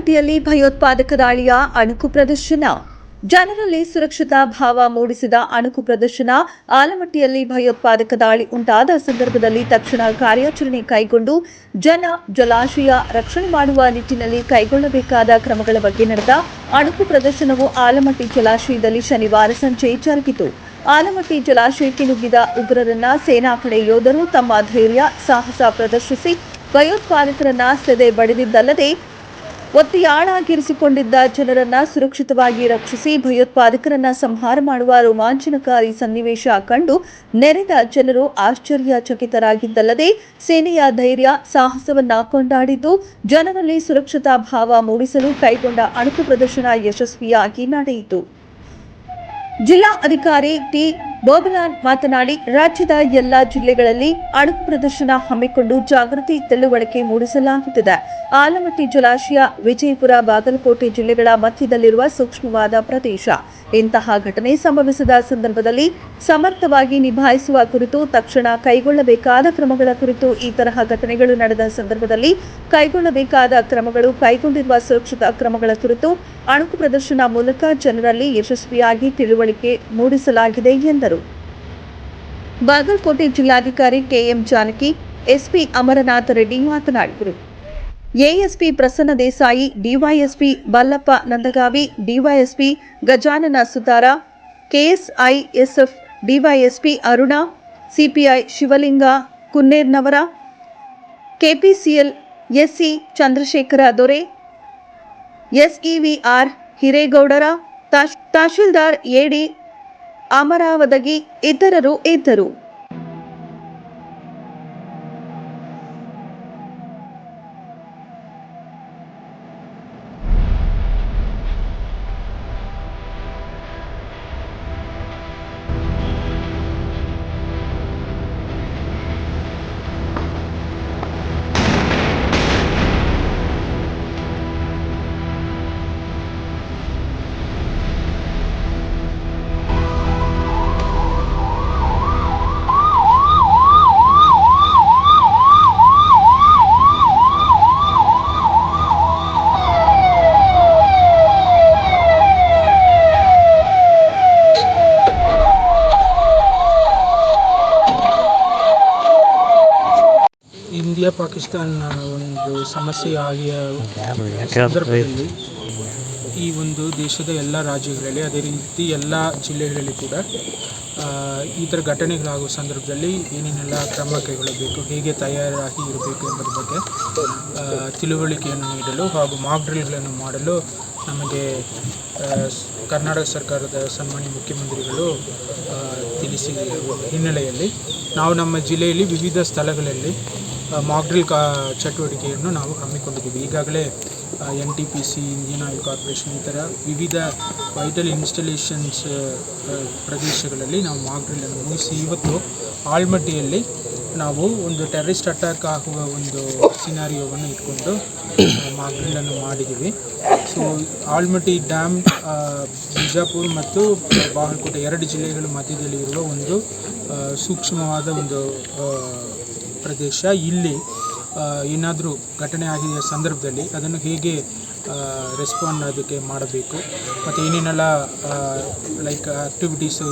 ಆಲಮಟ್ಟಿಯಲ್ಲಿ ಭಯೋತ್ಪಾದಕ ದಾಳಿಯ ಅಣುಕು ಪ್ರದರ್ಶನ. ಜನರಲ್ಲಿ ಸುರಕ್ಷತಾ ಭಾವ ಮೂಡಿಸಿದ ಅಣುಕು ಪ್ರದರ್ಶನ. ಆಲಮಟ್ಟಿಯಲ್ಲಿ ಭಯೋತ್ಪಾದಕ ದಾಳಿ ಉಂಟಾದ ಸಂದರ್ಭದಲ್ಲಿ ತಕ್ಷಣ ಕಾರ್ಯಾಚರಣೆ ಕೈಗೊಂಡು ಜನ ಜಲಾಶಯ ರಕ್ಷಣೆ ಮಾಡುವ ನಿಟ್ಟಿನಲ್ಲಿ ಕೈಗೊಳ್ಳಬೇಕಾದ ಕ್ರಮಗಳ ಬಗ್ಗೆ ನಡೆದ ಅಣುಕು ಪ್ರದರ್ಶನವು ಆಲಮಟ್ಟಿ ಜಲಾಶಯದಲ್ಲಿ ಶನಿವಾರ ಸಂಜೆ ಜರುಗಿತು. ಆಲಮಟ್ಟಿ ಜಲಾಶಯಕ್ಕೆ ನುಗ್ಗಿದ ಉಗ್ರರನ್ನ ಸೇನಾಪಡೆ ಯೋಧರು ತಮ್ಮ ಧೈರ್ಯ, ಸಾಹಸ ಪ್ರದರ್ಶಿಸಿ ಭಯೋತ್ಪಾದಕರನ್ನ ಸೆದೆ ಬಡಿದಿದ್ದಲ್ಲದೆ ಒತ್ತೆಯಾಳಾಗಿರಿಸಿಕೊಂಡಿದ್ದ ಜನರನ್ನ ಸುರಕ್ಷಿತವಾಗಿ ರಕ್ಷಿಸಿ ಭಯೋತ್ಪಾದಕರನ್ನ ಸಂಹಾರ ಮಾಡುವ ರೋಮಾಂಚನಕಾರಿ ಸನ್ನಿವೇಶ ಕಂಡು ನೆರೆದ ಜನರು ಆಶ್ಚರ್ಯಚಕಿತರಾಗಿದ್ದಲ್ಲದೆ ಸೇನೆಯ ಧೈರ್ಯ ಸಾಹಸವನ್ನ ಕೊಂಡಾಡಿದ್ದು ಜನರಲ್ಲಿ ಸುರಕ್ಷತಾ ಭಾವ ಮೂಡಿಸಲು ಕೈಗೊಂಡ ಅಣುಕು ಪ್ರದರ್ಶನ ಯಶಸ್ವಿಯಾಗಿ ನಡೆಯಿತು. ಜಿಲ್ಲಾ ಅಧಿಕಾರಿ ಟಿ. ಬೋಬಲಾನ್ ಮಾತನಾಡಿ, ರಾಜ್ಯದ ಎಲ್ಲ ಜಿಲ್ಲೆಗಳಲ್ಲಿ ಅಣುಕು ಪ್ರದರ್ಶನ ಹಮ್ಮಿಕೊಂಡು ಜಾಗೃತಿ ತಿಳುವಳಿಕೆ ಮೂಡಿಸಲಾಗುತ್ತಿದೆ. ಆಲಮಟ್ಟಿ ಜಲಾಶಯ, ವಿಜಯಪುರ, ಬಾಗಲಕೋಟೆ ಜಿಲ್ಲೆಗಳ ಮಧ್ಯದಲ್ಲಿರುವ ಸೂಕ್ಷ್ಮವಾದ ಪ್ರದೇಶ. ಇಂತಹ ಘಟನೆ ಸಂಭವಿಸಿದ ಸಂದರ್ಭದಲ್ಲಿ ಸಮರ್ಥವಾಗಿ ನಿಭಾಯಿಸುವ ಕುರಿತು ತಕ್ಷಣ ಕೈಗೊಳ್ಳಬೇಕಾದ ಕ್ರಮಗಳ ಕುರಿತು ಈ ತರಹ ಘಟನೆಗಳು ನಡೆದ ಸಂದರ್ಭದಲ್ಲಿ ಕೈಗೊಳ್ಳಬೇಕಾದ ಕ್ರಮಗಳು ಕೈಗೊಂಡಿರುವ ಸುರಕ್ಷತಾ ಕ್ರಮಗಳ ಕುರಿತು ಅಣುಕು ಪ್ರದರ್ಶನ ಮೂಲಕ ಜನರಲ್ಲಿ ಯಶಸ್ವಿಯಾಗಿ ತಿಳುವಳಿಕೆ ಮೂಡಿಸಲಾಗಿದೆ ಎಂದರು. ಬಾಗಲಕೋಟೆ ಜಿಲ್ಲಾಧಿಕಾರಿ ಕೆಎಂ ಜಾನಕಿ ಎಸ್ಪಿ ಅಮರನಾಥ ರೆಡ್ಡಿ ಮಾತನಾಡಿದರು ASP Prasanna Desai DySP Ballappa Nandagavi DySP Gajanan Sutar KSISF DySP Aruna CPI Shivalinga Kunnernavar KPCL SC Chandrashekhar Dore SEVR Hiregowdar ತಾಶ್- tahsildar ಎಡಿ ಅಮರಾವದಗಿ ಇತರರು ಇದ್ದರು. ಇಂಡಿಯಾ ಪಾಕಿಸ್ತಾನ ಒಂದು ಸಮಸ್ಯೆ ಆಗಿಯ ಸಂದರ್ಭದಲ್ಲಿ ಈ ಒಂದು ದೇಶದ ಎಲ್ಲ ರಾಜ್ಯಗಳಲ್ಲಿ, ಅದೇ ರೀತಿ ಎಲ್ಲ ಜಿಲ್ಲೆಗಳಲ್ಲಿ ಕೂಡ ಈ ಥರ ಘಟನೆಗಳಾಗುವ ಸಂದರ್ಭದಲ್ಲಿ ಏನೇನೆಲ್ಲ ಕ್ರಮ ಕೈಗೊಳ್ಳಬೇಕು, ಹೇಗೆ ತಯಾರಾಗಿ ಇರಬೇಕು ಎಂಬುದ್ರ ಬಗ್ಗೆ ತಿಳುವಳಿಕೆಯನ್ನು ನೀಡಲು ಹಾಗೂ ಮಾಕ್ ಡ್ರಿಲ್ಗಳನ್ನು ಮಾಡಲು ನಮಗೆ ಕರ್ನಾಟಕ ಸರ್ಕಾರದ ಸನ್ಮಾನ್ಯ ಮುಖ್ಯಮಂತ್ರಿಗಳು ತಿಳಿಸಿದ ಹಿನ್ನೆಲೆಯಲ್ಲಿ ನಾವು ನಮ್ಮ ಜಿಲ್ಲೆಯಲ್ಲಿ ವಿವಿಧ ಸ್ಥಳಗಳಲ್ಲಿ ಮಾಕ್ ಡ್ರಿಲ್ ಕಾ, ಚಟುವಟಿಕೆಯನ್ನು ನಾವು ಹಮ್ಮಿಕೊಂಡಿದ್ದೀವಿ. ಈಗಾಗಲೇ N T P C Indian oil corporation ಈ ಥರ ವಿವಿಧ ವೈಟಲ್ ಇನ್ಸ್ಟಾಲೇಷನ್ಸ್ ಪ್ರದೇಶಗಳಲ್ಲಿ ನಾವು ಮಾಕ್ ಡ್ರಿಲ್ಲನ್ನು ಮುಗಿಸಿ ಇವತ್ತು ಆಳ್ಮಟ್ಟಿಯಲ್ಲಿ ನಾವು ಒಂದು ಟೆರರಿಸ್ಟ್ ಅಟ್ಯಾಕ್ ಆಗುವ ಒಂದು ಸಿನಾರಿಯೋವನ್ನು ಇಟ್ಕೊಂಡು ಮಾಕ್ ಡ್ರಿಲ್ಲನ್ನು ಮಾಡಿದ್ದೀವಿ. ಸೊ ಆಲ್ಮಟ್ಟಿ ಡ್ಯಾಮ್ ಬಿಜಾಪುರ್ ಮತ್ತು ಬಾಗಲಕೋಟೆ ಎರಡು ಜಿಲ್ಲೆಗಳ ಮಧ್ಯದಲ್ಲಿ ಇರುವ ಒಂದು ಸೂಕ್ಷ್ಮವಾದ ಒಂದು ಪ್ರದೇಶ ಇಲ್ಲಿ ಏನಾದರೂ ಘಟನೆ ಆಗಿದ ಸಂದರ್ಭದಲ್ಲಿ, ಅದನ್ನು ಹೇಗೆ ರೆಸ್ಪಾಂಡ್ ಅದಕ್ಕೆ ಮಾಡಬೇಕು? ಮತ್ತು ಏನೇನೆಲ್ಲ ಲೈಕ್ ಆ್ಯಕ್ಟಿವಿಟೀಸು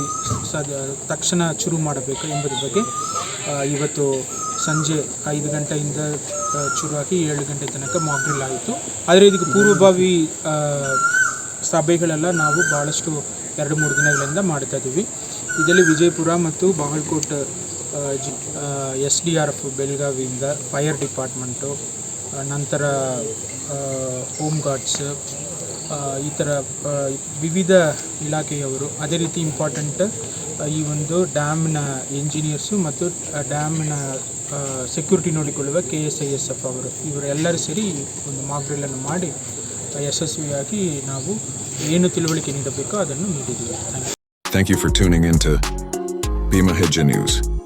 ತಕ್ಷಣ ಶುರು ಮಾಡಬೇಕು ಎಂಬುದ್ರ ಬಗ್ಗೆ ಇವತ್ತು ಸಂಜೆ ಐದು ಗಂಟೆಯಿಂದ ಶುರುವಾಗಿ ಏಳು ಗಂಟೆ ತನಕ ಮಾಡ್ರಿಲ್ ಆಯಿತು. ಆದರೆ ಇದಕ್ಕೆ ಪೂರ್ವಭಾವಿ ಸಭೆಗಳೆಲ್ಲ ನಾವು ಭಾಳಷ್ಟು ಎರಡು ಮೂರು ದಿನಗಳಿಂದ ಮಾಡ್ತಾ ಇದ್ದೀವಿ. ಇದರಲ್ಲಿ ವಿಜಯಪುರ ಮತ್ತು Bagalkote G S D R F, ಬೆಳಗಾವಿಯಿಂದ fire department ನಂತರ ಹೋಮ್ ಗಾರ್ಡ್ಸ್ ಈ ಥರ ವಿವಿಧ ಇಲಾಖೆಯವರು ಅದೇ ರೀತಿ ಇಂಪಾರ್ಟೆಂಟ್ ಈ ಒಂದು ಡ್ಯಾಮ್ನ ಇಂಜಿನಿಯರ್ಸು ಮತ್ತು ಡ್ಯಾಮ್ನ ಸೆಕ್ಯೂರಿಟಿ ನೋಡಿಕೊಳ್ಳುವ K S I S F ಅವರು. ಇವರೆಲ್ಲರೂ ಸೇರಿ ಒಂದು ಮಾಕ್ಡ್ರಿಲನ್ನು ಮಾಡಿ ಯಶಸ್ವಿಯಾಗಿ ನಾವು ಏನು ತಿಳುವಳಿಕೆ ನೀಡಬೇಕೋ ಅದನ್ನು ನೀಡಿದ್ದೀವಿ. Thank you. For tuning in to Bhima News.